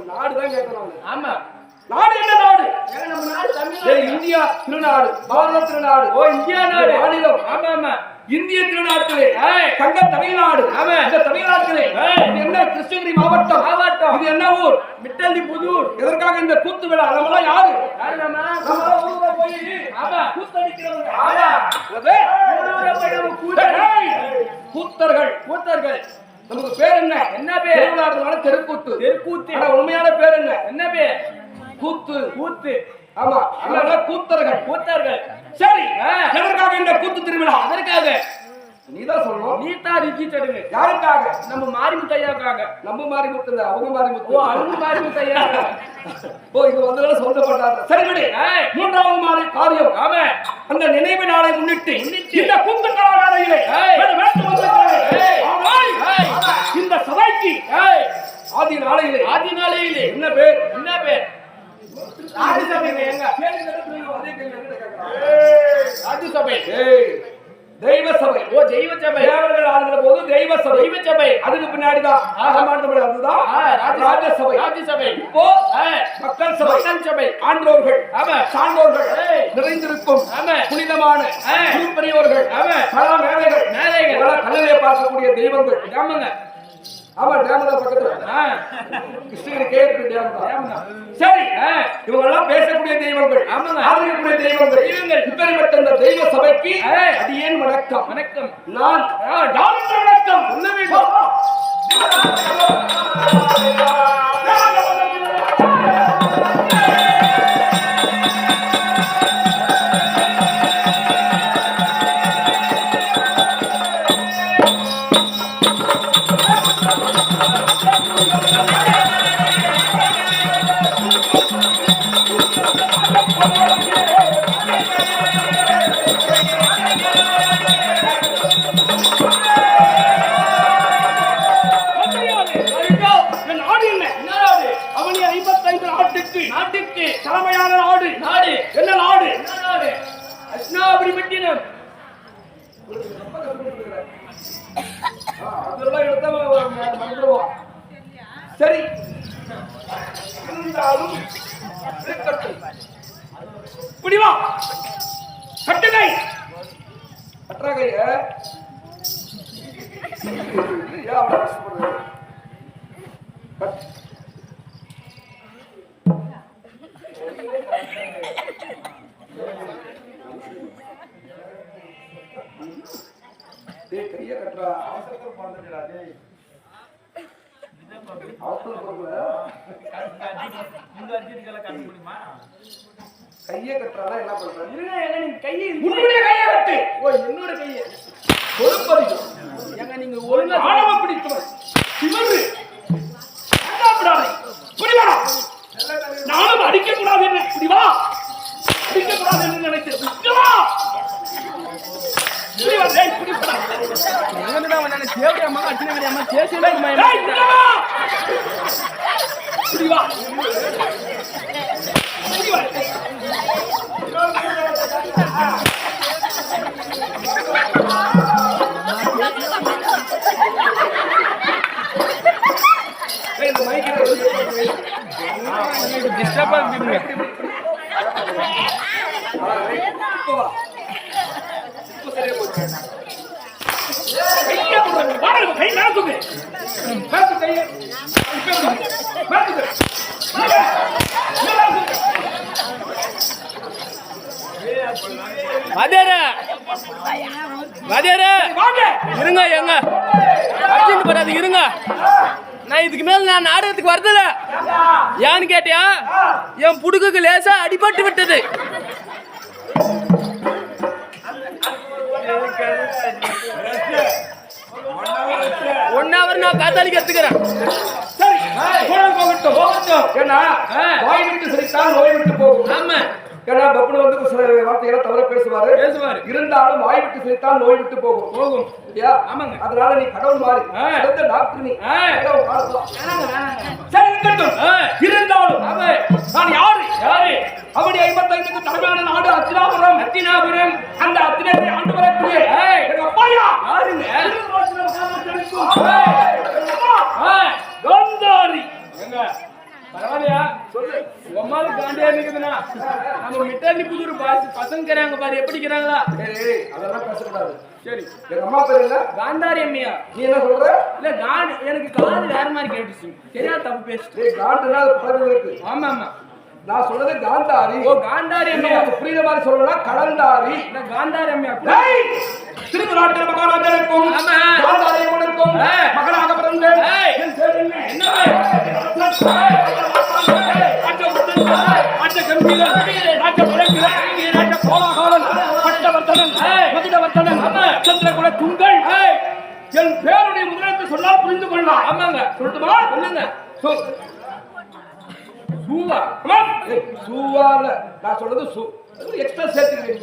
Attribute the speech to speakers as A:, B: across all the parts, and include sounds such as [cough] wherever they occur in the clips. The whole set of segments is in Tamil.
A: நம்ம நாடு தான் கேட்கணும்
B: ஆமா.
A: நாடு என்ன நாடு?
B: நம்ம
A: டேய் இந்தியா திருநாடு பாரத திருநாடு.
B: ஓ இந்தியா நாடு.
A: மாநிலம்.
B: ஆமா ஆமா.
A: இந்திய திருநாட்டிலே. தங்க தமிழ்நாடு.
B: ஆமா.
A: இந்த தமிழ்நாட்டிலே. என்ன கிருஷ்ணகிரி மாவட்டம்?
B: மாவட்டம்.
A: இது என்ன ஊர்?
B: மிட்டல்லி புதூர்.
A: எதற்காக இந்த கூத்து விழா? நம்மளாம் யாரு? கூத்தடிக்கிறவங்க. கூத்தர்கள்.
B: கூத்தர்கள்.
A: நமக்கு பேர் என்ன?
B: என்ன பேர்?
A: திருவிழாடுறதுனால தெருக்கூத்து.
B: தெருக்கூத்து.
A: ஆனா உண்மையான பேர் என்ன?
B: என்ன பேர்?
A: கூத்து.
B: கூத்து.
A: ஆமா. அதனால கூத்தர்கள்.
B: கூத்தர்கள்.
A: சரி. எதற்காக இந்த கூத்து திருவிழா?
B: அதற்காக.
A: நீதான் சொல்லணும்.
B: நீ தான் ரிஜிட் எடுங்க
A: யாருக்காக?
B: நம்ம மாரிமுத்தையாக்காக
A: நம்ம மாறி முத்து இல்ல அவங்க மாறி முத்து
B: ஓ அவங்க மாரிமுத்தையா
A: ஓ இது வந்ததால சொந்தப்பட்டாங்க சரி விடு. மூன்றாவது மாறி காரியம்.
B: ஆமா.
A: அந்த நினைவு நாளை முன்னிட்டு. இந்த கூத்து கலா வேலையிலே வேட்டு.
B: ஏய்.
A: ஆனால்
B: ஏய்.
A: இந்த ஆதி. நாளையிலே.
B: ஆதி நாளையிலே.
A: என்ன பேர்?
B: என்ன பேர்? ராஜ்யசபைங்க எங்க. ராஜ்யசபை.
A: தெய்வ சபை
B: ஓ தெய்வ சபை
A: தேவர்கள் ஆளுகிற போது தெய்வ சபை
B: தெய்வ சபை
A: அதுக்கு பின்னாடிதான் ஆகமாண்டபடி அதுதான்
B: ஆ, ராஜ்ய-
A: ராஜசபை
B: ராஜ்யசபை.
A: இப்போ மக்கள் சபை.
B: மக்கள் சபை
A: ஆண்டோர்கள்.
B: ஆமா.
A: சான்றோர்கள். நிறைந்திருக்கும்
B: ஆமா.
A: புனிதமான. பெரியவர்கள்.
B: ஆமா.
A: பல மேலைகள்
B: மேலைகள்.
A: இதெல்லாம் கண்ணிலே பார்க்கக்கூடிய தெய்வங்கள்.
B: ஆமாங்க.
A: ஆமா டேம் தான் பக்கத்துல. கிருஷ்ணகிரி கேட்டு டேம் தான். சரி. இவங்க எல்லாம் பேசக்கூடிய தெய்வங்கள்.
B: ஆமாங்க.
A: ஆதரிக்கக்கூடிய தெய்வங்கள்.
B: தெய்வங்கள்.
A: இப்பேற்பட்ட இந்த தெய்வ சபைக்கு
B: ஏய்.
A: அடியேன் வணக்கம்?
B: வணக்கம்.
A: நான் டாக்டர் வணக்கம்?
B: வேண்டும்.
A: சரி இருந்தாலும் இருக்கட்டும். கட்டுகை கட்டுறாகைய Thank you கஷ்டப்படுற? கட். டேய் கைய கட்டுறா அவசரத்துல பிறந்துட்டா டேய். கைய கட்டுறானா என்ன பண்ற
B: கையை
A: உன்னுடைய கைய கட்டு.
B: ஓ என்னோட கையை?
A: பொறுப்பதிகம்
B: எங்க நீங்க ஒழுங்கா
A: ஆணவ பிடித்தவன். திமிரு
B: வாத்தியார
A: வாங்க.
B: இருங்க எங்க அர்ஜென்ட் படாது இருங்க. நான் இதுக்கு மேல நான் நாடகத்துக்கு வரதில்ல. ஏன்னு கேட்டியா? என் புடுக்குக்கு லேசா அடிபட்டு விட்டது. ஒன் ஹவர் நான் காத்தாலிக்கு எடுத்துக்கிறேன்
A: சரி. போனால் போகட்டும். ஏன்னா, வாய் விட்டு சிரித்தால் நோய் விட்டு போகும்.
B: ஆமா
C: ஏன்னா பப்புனு வந்து சில வார்த்தைகளை தவிர பேசுவாரு
B: பேசுவாரு
C: இருந்தாலும் வாய் விட்டு சிரித்தால் நோய் விட்டு போகும்
B: போகும்? ஆமாங்க.
C: அதனால நீ கடவுள் மாறி. சிறந்த டாக்டர் நீ.
A: சரி இருக்கட்டும். இருந்தாலும். நான் யாரு
B: யாரு
A: அப்படி ஐம்பத்தைந்துக்கு தலைமையான நாடு அத்தினாபுரம்
B: அத்தினாபுரம்
A: அந்த அத்தினத்தை ஆண்டு வரக்கூடிய
B: நம்ம மிட்டாண்டி புதூர் பசங்க இருக்கிறாங்க பாரு எப்படி இருக்கிறாங்களா?
C: அதெல்லாம் பேசக்கூடாது.
B: சரி.
C: எங்க அம்மா பேர்
B: காந்தாரி அம்மையா.
C: நீ என்ன சொல்ற?
B: இல்ல காண்டு எனக்கு காது வேற மாதிரி கேட்டுச்சு. சரியா தப்பு பேசிட்டு
C: காண்டுனா அது இருக்கு.
B: ஆமா ஆமா.
C: நான் சொல்றது காந்தாரி.
B: ஓ காந்தாரி அம்மையா.
C: புரியுற மாதிரி சொல்லணும்னா கடந்தாரி.
B: இல்ல காந்தாரி அம்மையா.
A: திருநாட்டில் மகாராஜனுக்கும். மகனாக பிறந்த பேர் என்ன? துங்கள். என் பேருடைய முதலத்தை சொன்னால் புரிந்து கொள்ளலாம்
B: ஆமாங்க.
A: சொல்லட்டுமா
B: சொல்லுங்க.
C: ஏய், சூவால நான் சொல்றது சூ. எக்ஸ்ட்ரா சேர்த்துக்கிறேன்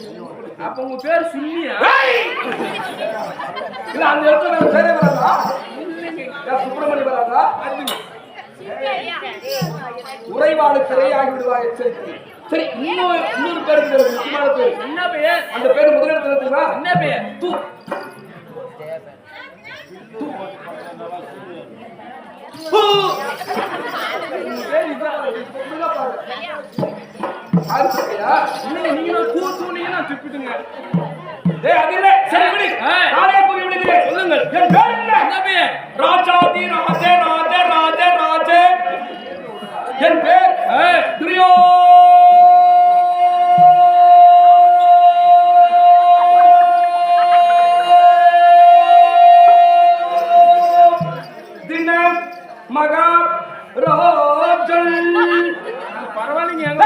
B: அப்ப உங்க பேர் சுன்னியா.
C: இல்ல அந்த இடத்துல வேற பேரே வராதா? ஏன் சுப்பிரமணி வராதா? உறைவாடு திரையாகி விடுவா எச்சரிக்கை சரி இன்னொரு இன்னொரு பேர் இருக்கு ஒரு முக்கியமான பேர்.
B: என்ன பேர்
C: அந்த பேர் முதலிடத்துல இருக்குங்களா
B: என்ன பேர்.
C: தூ
B: நீங்களும் தூ தூணீங்க நான் துப்பிட்டுங்க
A: ஏய், அது இல்லை. சரி, விடு. ராஜாதி ராஜே ராஜே ராஜே ராஜே என் பேர்
B: ஏய்,
A: துரியோ தினம் மகா ராஜன்
B: பரவாயில்லைங்க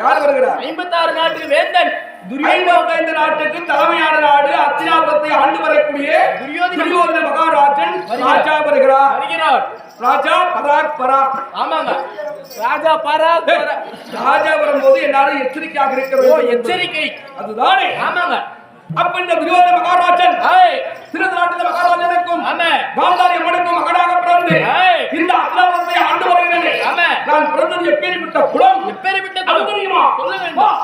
A: யார் வருகிறா?
B: ஐம்பத்தாறு நாட்டுக்கு வேந்தன்
A: ஐம்பத்தைந்து நாட்டுக்கு தலைமையான நாடு அத்தினாபுரத்தை ஆண்டு வரக்கூடிய
B: துரியோதன
A: மகாராஜன்
B: வருகிறார்.
A: ராஜா வருகிறார்.
B: வருகிறார்.
A: ராஜா பராக் பராக்.
B: ஆமாங்க. ராஜா பராக்.
A: ராஜா வரும்போது எல்லாரும் எச்சரிக்கையாக இருக்க
B: ஓ
A: வேண்டும்
B: எச்சரிக்கை.
A: அதுதானே.
B: ஆமாங்க.
A: அப்ப இந்த துரியோதன மகாராஜன் திருநாட்டில மகாராஜனுக்கும் காந்தாரி அம்மனுக்கும் மகனாக பிறந்து. இந்த அத்தினாபுரத்தை ஆண்டு வருகிறேன்.
B: ஆமா.
A: நான் பிறந்தது எப்பேற்பட்ட குலம்? தெரியுமா
B: சொல்ல வேண்டும்.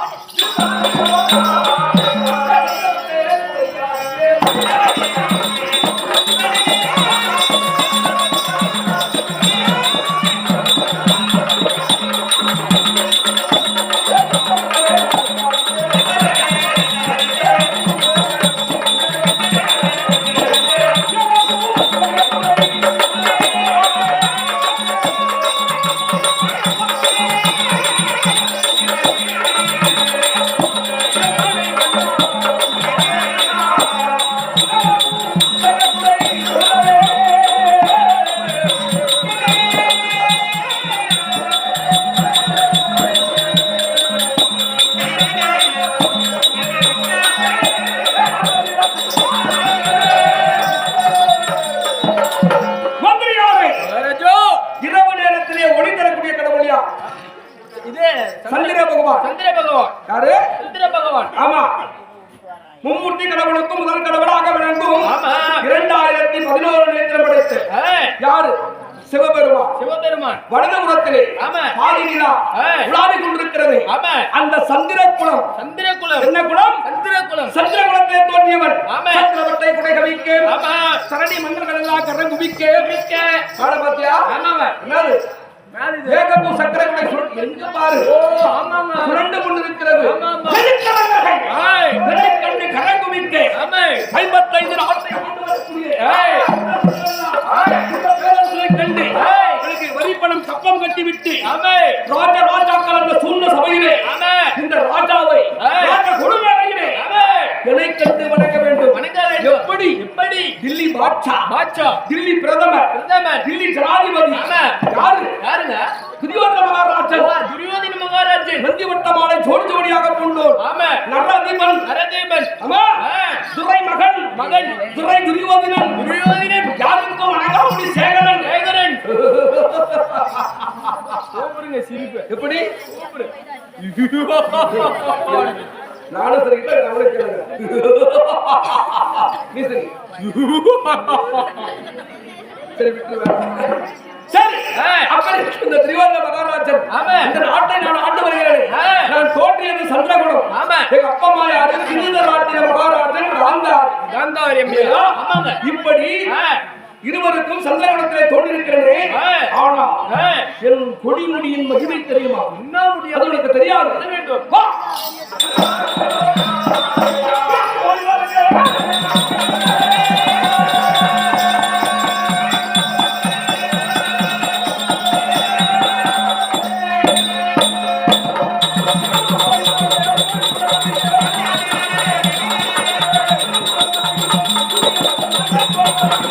A: பாட்சா தில்லி பிரதமர்
B: பிரதமர்.
A: தில்லி ஜனாதிபதி. யாரு?
B: யாருங்க?
A: துரியோதன மகாராஜன்.
B: துரியோதன மகாராஜன்.
A: நந்தி வட்டமாலை ஜோடி ஜோடியாக கொண்டோர்.
B: ஆமா நரதேவன்
A: ஆமா. துரை மகன்
B: மகன்.
A: துரை துரியோதனன்.
B: துரியோதனன்.
A: யாருக்கும் அழகாவுடி சேகரன்.
B: சேகரன். சூப்பருங்க சிரிப்பு.
A: எப்படி? நானும் சரிக்கிட்ட நீ [laughs] சரி சரி. அப்படி இந்த திரிவாத மகாராஜன். இந்த நாட்டை நான் ஆண்டு வருகிறேன். நான் தோற்றியது. எங்க அப்பா அம்மா யாரு சிந்த நாட்டிய மகாராஜன்
B: காந்தாரி
A: இல்லையா?
B: ஆமாங்க
A: இப்படி. இருவருக்கும் சந்திரகுலத்திலே தோன்றிருக்கிறதே. ஆனா. என் கொடிமுடியின் மகிமை தெரியுமா
B: என்ன முடியாது
A: உனக்கு தெரியாது
B: வேண்டும்
A: வா
B: ஓய்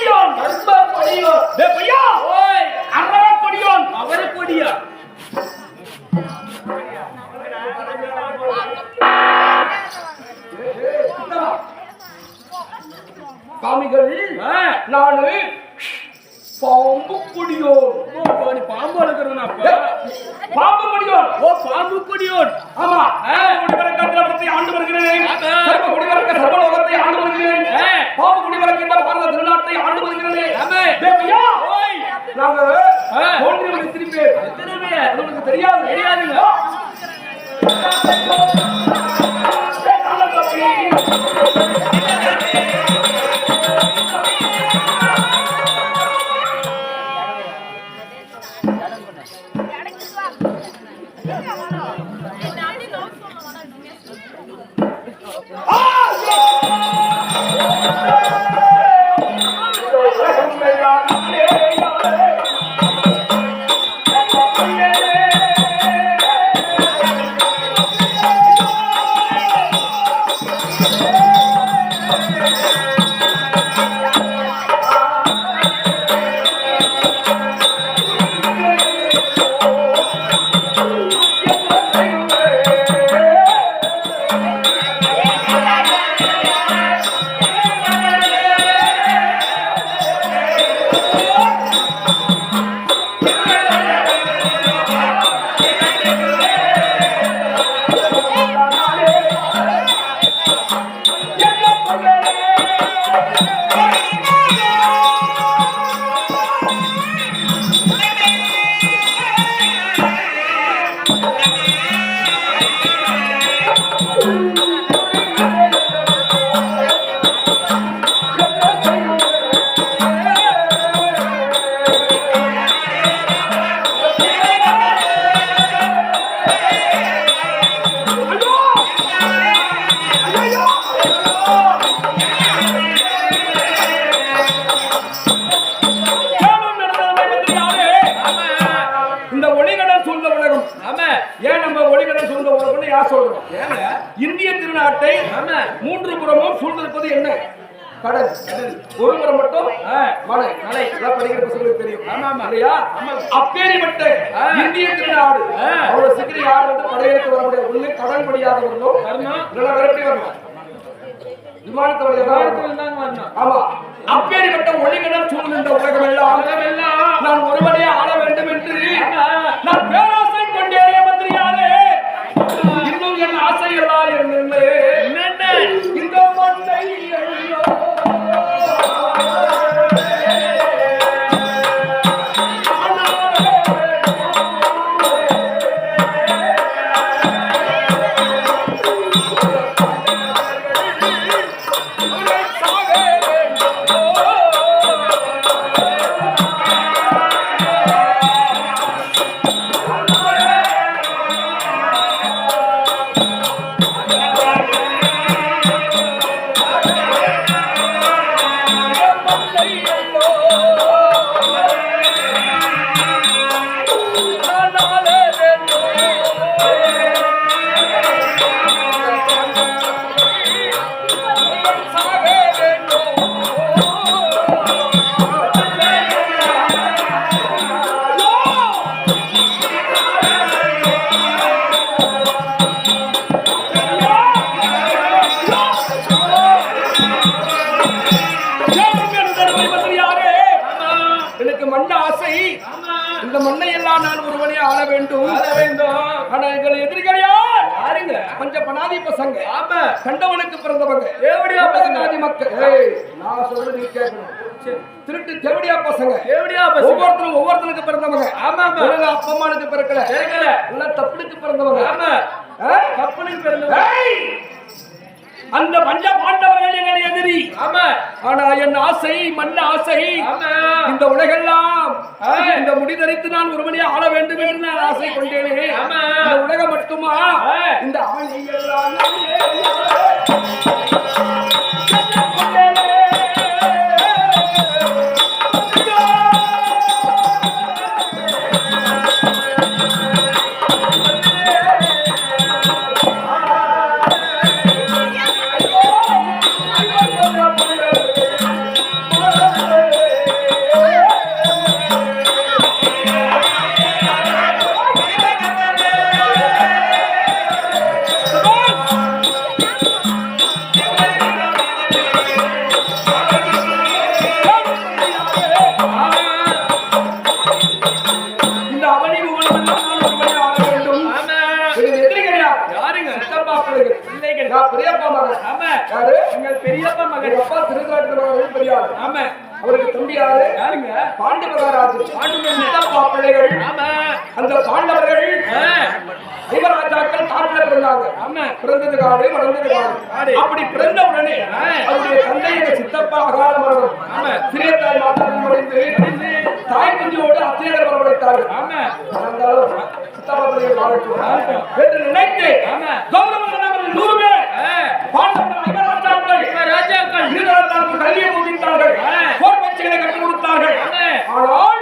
A: கொடியோன்
B: கர்ப்ப கொடியோ
A: பையா
B: ஓய்.
A: கொடியோன்
B: அவரு கொடியா
A: சாமிகள். நானு பாம்பு கொடியோன்
B: நீ பாம்பு வளர்க்குறவனா அப்ப?
A: பாம்பு கொடியோன்.
B: ஓ பாம்பு கொடியோன்.
A: ஆமா. குடிவரக்க திரவத்தை ஆண்டு வருகிறேன். குடிவரக்க சர்வலோகத்தை ஆண்டு வருகிறேன். பாம்பு குடிவரக்கின்ற பாரத திருநாட்டை ஆண்டு வருகிறேன்.
B: ஓய்.
A: நாங்க எத்தனை பேர்? அது உனக்கு தெரியாது.
B: தெரியாதுங்க.
A: ஒளிகடல் சூழ்ந்த உலகம்னு யார் சொல்றோம் இந்திய திருநாட்டை மூன்று புறமும் சூழ்ந்திருப்பது என்ன? கடல். ஒரு புறம் மட்டும்? மலை. மலை. இதெல்லாம் படிக்கிற பசங்களுக்கு தெரியும்.
B: ஆமா, ஆமா.
A: இல்லையா?
B: ஆமா.
A: அப்பேரிப்பட்ட
B: ஆ.
A: இந்திய திருநாடு. அவ்வளவு சீக்கிரம் யார் வந்து படையெடுத்து வர முடியாது. ஒண்ணு கடல் படியாக வரணும்.
B: வரணும்.
A: இல்லைன்னா வேற எப்படி வரணும் தான் வரணும். ஆமா. அப்பேரிப்பட்ட ஒளிகடல் சூழ்ந்த உலகம் எல்லாம்
B: எல்லாம்
A: நான் ஒருவனே ஆள வேண்டும் என்று நான் பேராசை என் ஆசைகளா என்னென்ன இந்த மண்ணை எல்லாம் நான் ஒருவனே ஆள வேண்டும்.
B: ஆள வேண்டும்.
A: ஆனா எங்கள் எதிரிகள் யார்?
B: யாருங்க?
A: கொஞ்சம் பணாதி பசங்க.
B: ஆமா.
A: கண்டவனுக்கு பிறந்தவங்க.
B: தேவடியா பசங்க.
A: மக்கள். நான் சொல்றது நீ கேட்கணும் திருட்டு தேவடியா பசங்க.
B: தேவடியா பசங்க.
A: ஒவ்வொருத்தரும் ஒவ்வொருத்தனுக்கு பிறந்தவங்க.
B: ஆமா ஆமா.
A: அப்பா அம்மானுக்கு பிறக்கல.
B: கேட்கல
A: எல்லாம் தப்புனுக்கு பிறந்தவங்க.
B: ஆமா.
A: ஆ?
B: கப்பலுக்கு பிறந்தவங்க!
A: அந்த பஞ்ச பாண்டவர்கள் எங்கள் எதிரி.
B: ஆமா.
A: ஆனா என் ஆசை மண் ஆசை. இந்த உலகெல்லாம். இந்த முடிதறித்து நான் ஒருவனே ஆள வேண்டும் என்று நான் ஆசை கொண்டேனே. இந்த உலகம் மட்டுமா. இந்த அவனை எல்லாம்.
B: யாருங்க
A: பாண்டு மகாராஜு
B: பாண்டு மகன்.
A: சித்தப்பா பிள்ளைகள்
B: ஆமா.
A: அந்த பாண்டவர்கள்
B: ஆ,
A: ஐவராஜாக்கள் காட்டுல பிறந்தாங்க.
B: ஆமா.
A: பிறந்தது காடு வளர்ந்தது காடு.
B: காடு.
A: அப்படி பிறந்த உடனே
B: ஆ.
A: அவருடைய தந்தை எங்க சித்தப்பா அகால மரணம் தாய் குஞ்சியோடு அத்தியகர் வரவழைத்தார்கள். சித்தப்பா. என்று நினைத்து. கௌரவம் பண்ணவர்கள் நூறு பேர் பாண்டவர்கள் ஐவராஜாக்கள்
B: இப்ப ராஜாக்கள்
A: இருதரத்தாருக்கு கல்வியை. போர் பயிற்சிகளை கற்றுக் கொடுத்தார்கள். ஆனால்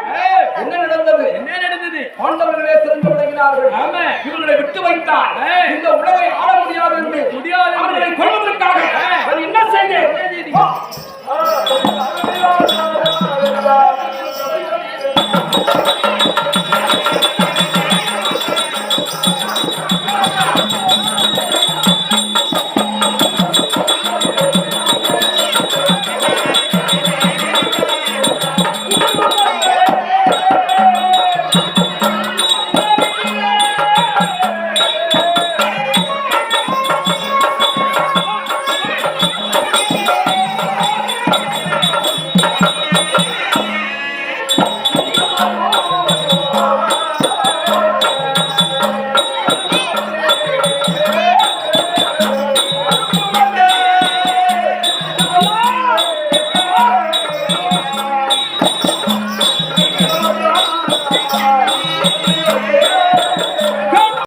A: என்ன நடந்தது?
B: என்ன நடந்தது?
A: பாண்டவர்களே சிறந்து விளங்கினார்கள்.
B: ஆமா.
A: இவர்களை விட்டு வைத்தால்
B: ஆ.
A: இந்த உலகை ஆள முடியாது என்று
B: முடியாது.
A: அவர்களை கொள்வதற்காக. அது என்ன
B: என்ன